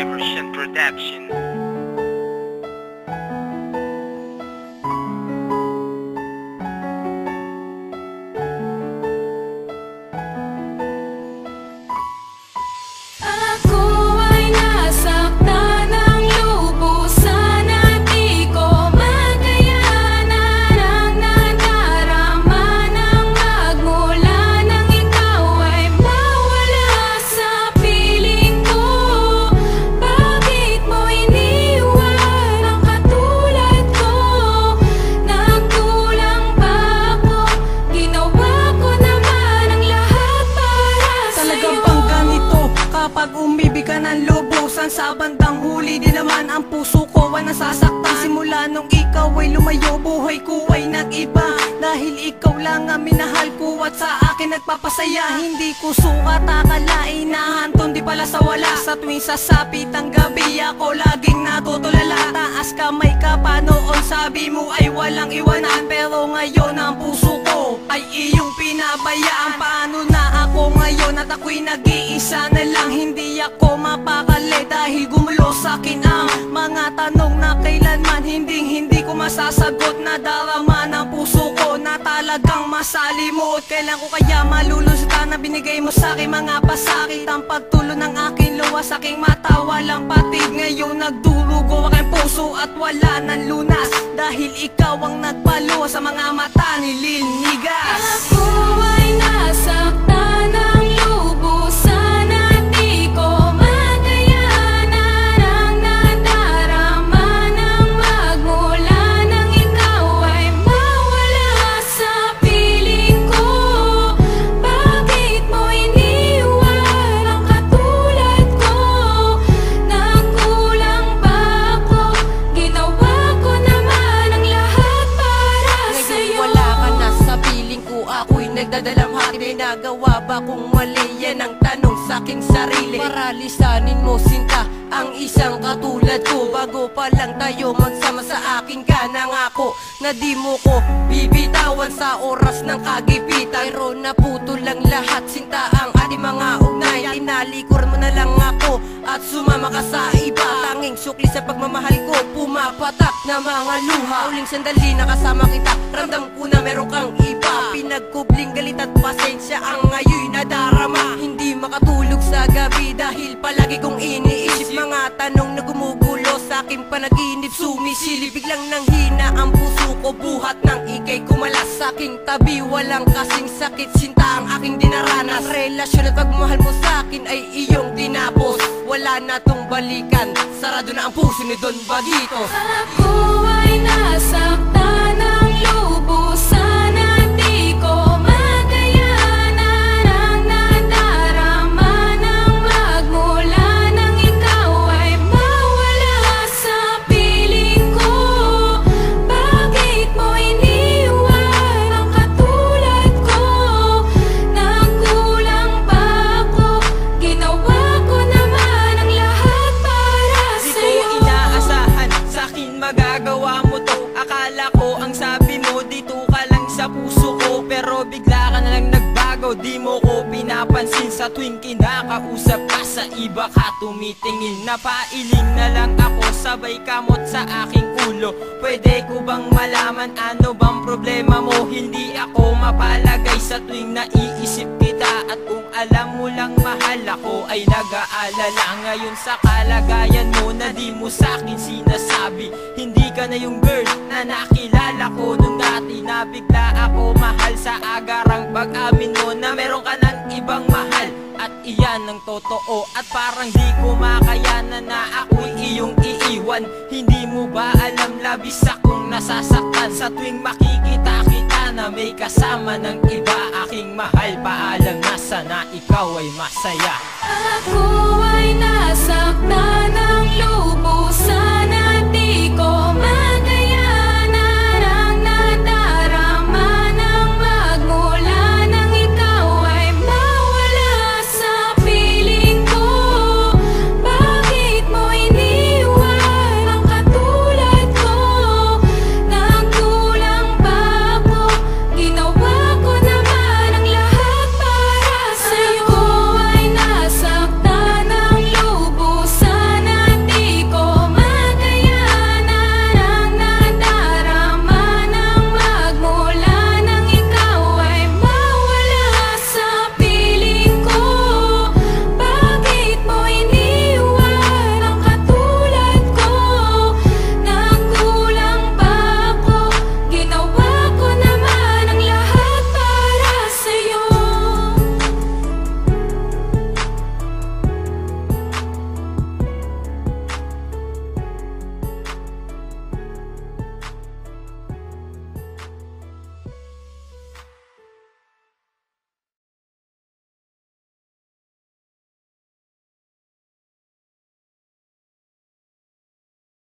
Emerson Production. Kapag umibig ka ng lubusan Sa bandang huli di naman ang puso ko ay nasasaktan. Simula nung ikaw ay lumayo Buhay ko ay nag-iba. Dahil ikaw lang ang minahal ko At sa akin nagpapasaya. Hindi ko sukat akalain na hantong di pala sa wala. Sa tuwing sasapit ang gabi Ako laging natutulala. Taas kamay ka pa noon Sabi mo ay walang iwanan. Pero ngayon ang puso ay iyong pinabayaan. Paano na ako ngayon at ako'y nag-iisa na lang? Hindi ako mapakali dahil gumulo sa akin ang Mga tanong na kailanman. Hindi hindi ko masasagot Na darama ng puso ko na talagang masalimuot Kailan ko kaya malulusutan na binigay mo sa akin Mga pasakit? Ang pagtulo ng aking luwa sa aking mata Walang patid. Ngayon nagdurugo aking puso at wala ng lunas. Dahil ikaw ang nagpaluwa sa mga mata ni Lilnigas May nagawa ba kung mali? Yan ang tanong sa aking sarili. Para lisanin mo sinta Ang isang katulad ko Bago pa lang tayo magsama sa akin ka Nangako na di mo ko Bibitawan sa oras ng kagipitan. Pero naputol lang lahat Sinta ang ating mga ugnay. Tinalikor mo na lang ako At sumama ka sa iba. Tanging sukli sa pagmamahal ko Pumapatak na mga luha. Uling sandali nakasama kita Ramdam ko na meron kang iba. Pinagkubling galit at pasensya Ang ngayon nadarama. Hindi makatulog sa gabi Dahil palagi kong iniisip Mga tanong na gumugulo Sa aking panaginip Sumisilip. Biglang nang hina Ang puso ko buhat ng ikay kumalas. Sa aking tabi Walang kasing sakit Sinta ang aking dinaranas. Relasyon at pagmahal mo sa akin Ay iyong tinapos. Wala na tong balikan Sarado na ang puso ni Don Bagito. Ako ay nasaktan sa puso ko Pero bigla ka na lang nagbago. Di mo ko pinapansin sa tuwing kinakausap ka Sa iba ka. Tumitingin Napailing na lang ako sabay kamot sa aking ulo. Pwede ko bang malaman ano bang problema mo? Hindi ako mapalagay sa tuwing naiisip kita At kung alam mo lang mahal ako ay nag-aalala. Ngayon sa kalagayan mo na di mo sa'kin sinasabi. Hindi ka na yung girl na nakilala ko. Nung dati Na bigla ako mahal sa agarang pag-amin mo Na meron ka ng ibang mahal. At iyan ang totoo At parang di ko makayanan na ako'y iyong iiwan. Hindi mo ba alam labis akong nasasaktan? Sa tuwing makikita kita na may kasama ng iba. Aking mahal, paalam na sana ikaw ay masaya. Ako ay nasaktan ng luha